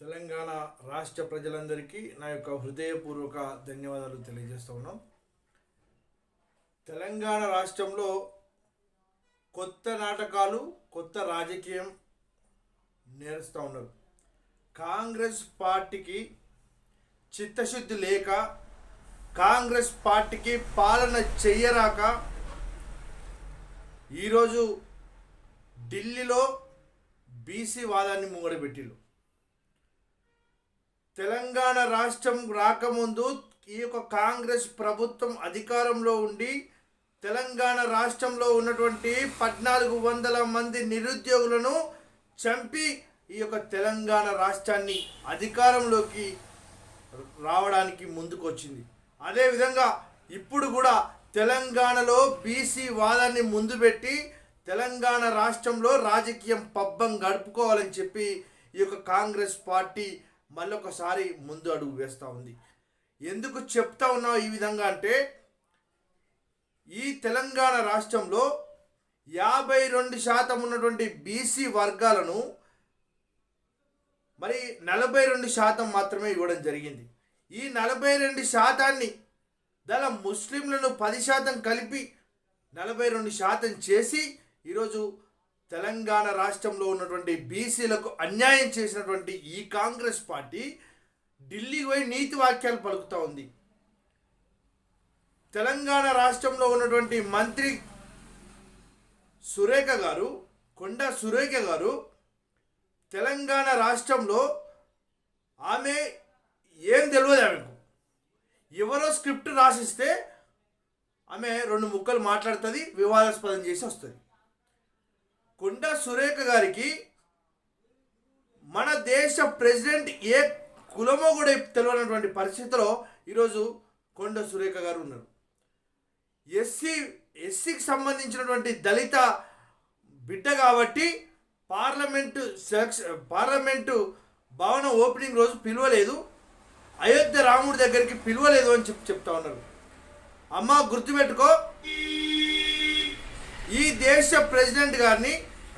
తెలంగాణ రాష్ట్ర ప్రజలందరికీ నా యొక్క హృదయపూర్వక ధన్యవాదాలు తెలియజేస్తూ ఉన్నాం. తెలంగాణ రాష్ట్రంలో కొత్త నాటకాలు కొత్త రాజకీయం నేరుస్తూ ఉన్నారు. కాంగ్రెస్ పార్టీకి చిత్తశుద్ధి లేక కాంగ్రెస్ పార్టీకి పాలన చెయ్యరాక ఈరోజు ఢిల్లీలో బీసీ వాదాన్ని ముంగడబెట్టిళ్ళు తెలంగాణ రాష్ట్రం రాకముందు ఈ యొక్క కాంగ్రెస్ ప్రభుత్వం అధికారంలో ఉండి తెలంగాణ రాష్ట్రంలో ఉన్నటువంటి పద్నాలుగు వందల మంది నిరుద్యోగులను చంపి ఈ యొక్క తెలంగాణ రాష్ట్రాన్ని అధికారంలోకి రావడానికి ముందుకొచ్చింది. అదేవిధంగా ఇప్పుడు కూడా తెలంగాణలో బీసీ వాదాన్ని ముందు పెట్టి తెలంగాణ రాష్ట్రంలో రాజకీయం పబ్బం గడుపుకోవాలని చెప్పి ఈ యొక్క కాంగ్రెస్ పార్టీ మళ్ళొకసారి ముందు అడుగు వేస్తూ ఉంది. ఎందుకు చెప్తా ఉన్నావు ఈ విధంగా అంటే ఈ తెలంగాణ రాష్ట్రంలో యాభై రెండు శాతం ఉన్నటువంటి బీసీ వర్గాలను మరి నలభై రెండు శాతం మాత్రమే ఇవ్వడం జరిగింది. ఈ నలభై రెండు శాతాన్ని దాని ముస్లింలను పది శాతం కలిపి నలభై రెండు శాతం చేసి ఈరోజు తెలంగాణ రాష్ట్రంలో ఉన్నటువంటి బీసీలకు అన్యాయం చేసినటువంటి ఈ కాంగ్రెస్ పార్టీ ఢిల్లీకి పోయి నీతి వాక్యాలు పలుకుతూ ఉంది. తెలంగాణ రాష్ట్రంలో ఉన్నటువంటి మంత్రి సురేఖ గారు కొండ సురేఖ గారు తెలంగాణ రాష్ట్రంలో ఆమె ఏం తెలియదు ఆమెకు. ఎవరో స్క్రిప్ట్ రాసిస్తే ఆమె రెండు ముక్కలు మాట్లాడుతుంది వివాదాస్పదం చేసి వస్తుంది. కొండ సురేఖ గారికి మన దేశ ప్రెసిడెంట్ ఏ కులమో కూడా తెలియనటువంటి పరిస్థితిలో ఈరోజు కొండ సురేఖ గారు ఉన్నారు. ఎస్సీ ఎస్సీకి సంబంధించినటువంటి దళిత బిడ్డ కాబట్టి పార్లమెంటు సెక్స్ పార్లమెంటు భవన ఓపెనింగ్ రోజు పిలవలేదు. అయోధ్య రాముడి దగ్గరికి పిలవలేదు అని చెప్పి చెప్తా ఉన్నారు. అమ్మ గుర్తుపెట్టుకో ఈ దేశ ప్రెసిడెంట్ గారిని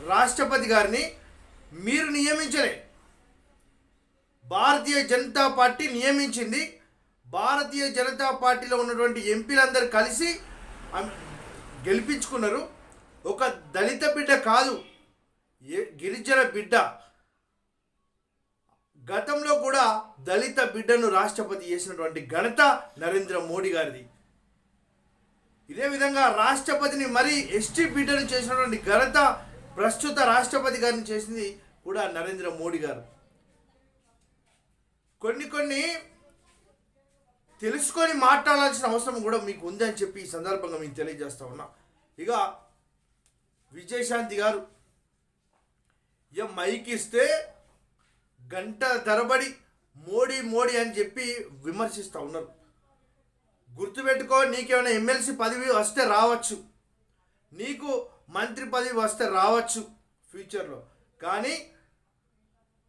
రాష్ట్రపతి గారిని మీరు నియమించలే. భారతీయ జనతా పార్టీ నియమించింది. భారతీయ జనతా పార్టీలో ఉన్నటువంటి ఎంపీలందరూ కలిసి గెలిపించుకున్నారు. ఒక దళిత బిడ్డ కాదు ఏ గిరిజన బిడ్డ. గతంలో కూడా దళిత బిడ్డను రాష్ట్రపతి చేసినటువంటి ఘనత నరేంద్ర మోడీ గారిది. ఇదే విధంగా రాష్ట్రపతిని మరీ ఎస్టీ బిడ్డను చేసినటువంటి ఘనత ప్రస్తుత రాష్ట్రపతి గారిని చేసింది కూడా నరేంద్ర మోడీ గారు. కొన్ని కొన్ని తెలుసుకొని మాట్లాడాల్సిన అవసరం కూడా మీకు ఉందని చెప్పి ఈ సందర్భంగా మీకు తెలియజేస్తా ఉన్నా. ఇక విజయశాంతి గారు ఇక మైక్ ఇస్తే గంట తరబడి మోడీ మోడీ అని చెప్పి విమర్శిస్తూ ఉన్నారు. గుర్తుపెట్టుకో నీకేమైనా ఎమ్మెల్సీ పదవి వస్తే రావచ్చు. నీకు మంత్రి పదవి వస్తే రావచ్చు ఫ్యూచర్లో కానీ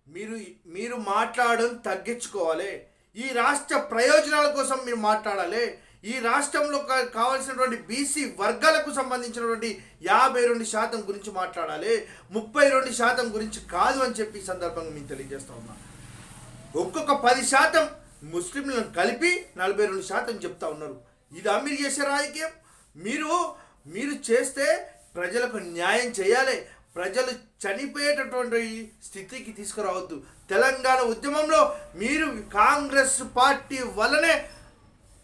మీరు మీరు మాట్లాడడం తగ్గించుకోవాలి. ఈ రాష్ట్ర ప్రయోజనాల కోసం మీరు మాట్లాడాలి. ఈ రాష్ట్రంలో కా- కావాల్సినటువంటి బీసీ వర్గాలకు సంబంధించినటువంటి యాభై రెండు శాతం గురించి మాట్లాడాలి. ముప్పై రెండు శాతం గురించి కాదు అని చెప్పి ఈ సందర్భంగా మేము తెలియజేస్తా ఉన్నా. ఒక్కొక్క పది శాతం ముస్లింలను కలిపి నలభై రెండు శాతం చెప్తా ఉన్నారు. ఇదా మీరు చేసే రాజకీయం. మీరు మీరు చేస్తే ప్రజలకు న్యాయం చేయాలి. ప్రజలు చనిపోయేటటువంటి స్థితికి తీసుకురావద్దు. తెలంగాణ ఉద్యమంలో మీరు కాంగ్రెస్ పార్టీ వల్లనే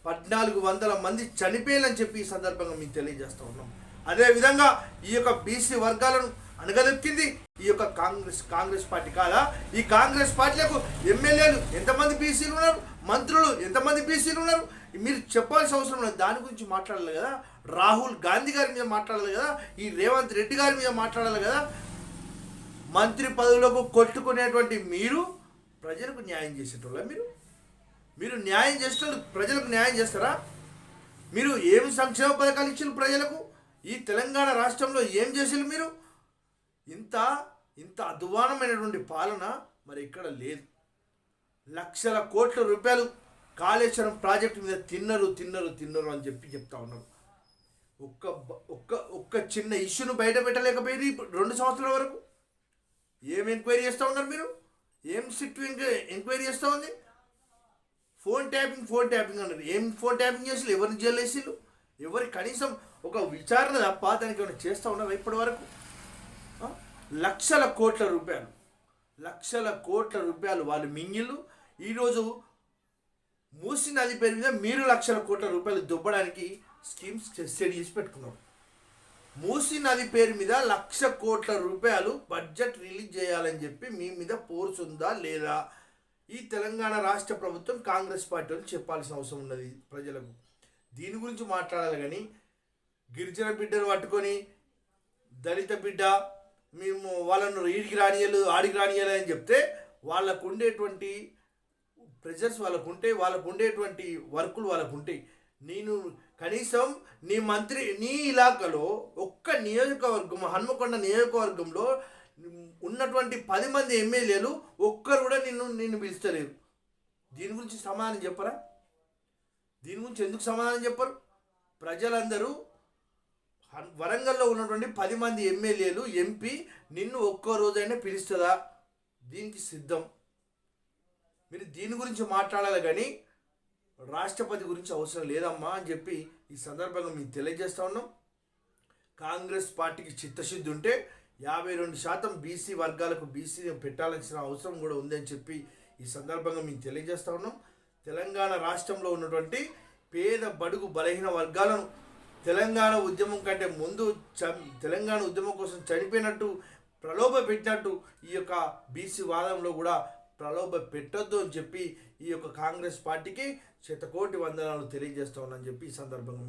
పద్నాలుగు వందల మంది చనిపోయాలని చెప్పి ఈ సందర్భంగా మీకు తెలియజేస్తూ ఉన్నాం. అదేవిధంగా ఈ యొక్క బీసీ వర్గాలను అనగదొక్కింది ఈ యొక్క కాంగ్రెస్ కాంగ్రెస్ పార్టీ కాదా? ఈ కాంగ్రెస్ పార్టీలకు ఎమ్మెల్యేలు ఎంతమంది బీసీలు ఉన్నారు? మంత్రులు ఎంతమంది బీసీలు ఉన్నారు? మీరు చెప్పాల్సిన అవసరం లేదు. దాని గురించి మాట్లాడాలి కదా? రాహుల్ గాంధీ గారి మీద మాట్లాడాలి కదా ఈ రేవంత్ రెడ్డి గారి మీద మాట్లాడాలి కదా మంత్రి పదవులకు కొట్టుకునేటువంటి మీరు ప్రజలకు న్యాయం చేసేటోళ్ళ మీరు? మీరు న్యాయం చేసేటోళ్ళు ప్రజలకు న్యాయం చేస్తారా? మీరు ఏమి సంక్షేమ పథకాలు ఇచ్చిన ప్రజలకు? ఈ తెలంగాణ రాష్ట్రంలో ఏం చేసారు మీరు? ఇంత ఇంత అధ్వానమైనటువంటి పాలన మరి ఇక్కడ లేదు. లక్షల కోట్ల రూపాయలు కాళేశ్వరం ప్రాజెక్టు మీద తిన్నరు తిన్నరు తిన్నరు అని చెప్పి చెప్తా ఉన్నారు. ఒక్క ఒక్క ఒక్క చిన్న ఇష్యూను బయట పెట్టలేకపోయింది రెండు సంవత్సరాల వరకు. ఏం ఎంక్వైరీ చేస్తూ ఉన్నారు మీరు? ఏం సిట్ ఎంక్వైరీ చేస్తూ ఉంది? ఫోన్ ట్యాపింగ్ ఫోన్ ట్యాపింగ్ అన్నారు. ఏం ఫోన్ ట్యాపింగ్ చేసి ఎవరిని జైలు వేసిళ్ళు? ఎవరి కనీసం ఒక విచారణ తప్ప దానికి ఏమైనా చేస్తూ ఉన్నారు ఇప్పటి వరకు? లక్షల కోట్ల రూపాయలు. లక్షల కోట్ల రూపాయలు వాళ్ళు మింగిళ్ళు. ఈరోజు మూసి నది పేరు మీద మీరు లక్షల కోట్ల రూపాయలు దుబ్బడానికి స్కీమ్స్ సెట్ చేసి పెట్టుకున్నాం. మూసి నది పేరు మీద లక్ష కోట్ల రూపాయలు బడ్జెట్ రిలీజ్ చేయాలని చెప్పి మీ మీద ఫోర్స్ ఉందా లేదా? ఈ తెలంగాణ రాష్ట్ర ప్రభుత్వం కాంగ్రెస్ పార్టీ వాళ్ళు చెప్పాల్సిన అవసరం ఉన్నది ప్రజలకు. దీని గురించి మాట్లాడాలి కానీ గిరిజన బిడ్డను పట్టుకొని దళిత బిడ్డ మేము వాళ్ళను ఈడికి రానియలు ఆడికి రానియాలి అని చెప్తే వాళ్ళకు ఉండేటువంటి ప్రెజర్స్ వాళ్ళకు ఉంటే వాళ్ళకు ఉండేటువంటి వర్కులు వాళ్ళకు ఉంటాయి. నేను కనీసం నీ మంత్రి నీ ఇలాకాలో ఒక్క నియోజకవర్గం హన్మకొండ నియోజకవర్గంలో ఉన్నటువంటి పది మంది ఎమ్మెల్యేలు ఒక్కరు కూడా నిన్ను నిన్ను పిలుస్తలేరు. దీని గురించి సమాధానం చెప్పరా? దీని గురించి ఎందుకు సమాధానం చెప్పరు? ప్రజలందరూ వరంగల్లో ఉన్నటువంటి పది మంది ఎమ్మెల్యేలు ఎంపీ నిన్ను ఒక్కో రోజైనా పిలుస్తుందా? దీనికి సిద్ధం. మీరు దీని గురించి మాట్లాడాలి కానీ రాష్ట్రపతి గురించి అవసరం లేదమ్మా అని చెప్పి ఈ సందర్భంగా మేము తెలియజేస్తా ఉన్నాం. కాంగ్రెస్ పార్టీకి చిత్తశుద్ధి ఉంటే యాభై రెండు శాతం బీసీ వర్గాలకు బీసీ పెట్టాల్సిన అవసరం కూడా ఉందని చెప్పి ఈ సందర్భంగా మేము తెలియజేస్తా ఉన్నాం. తెలంగాణ రాష్ట్రంలో ఉన్నటువంటి పేద బడుగు బలహీన వర్గాలను తెలంగాణ ఉద్యమం కంటే ముందు చ- తెలంగాణ ఉద్యమం కోసం చనిపోయినట్టు ప్రలోభ పెట్టినట్టు ఈ యొక్క బీసీ వాదంలో కూడా ప్రలోభ పెట్టొద్దు అని చెప్పి ఈ యొక్క కాంగ్రెస్ పార్టీకి శతకోటి వందనాలు తెలియజేస్తా ఉన్నానని చెప్పి ఈ సందర్భంగా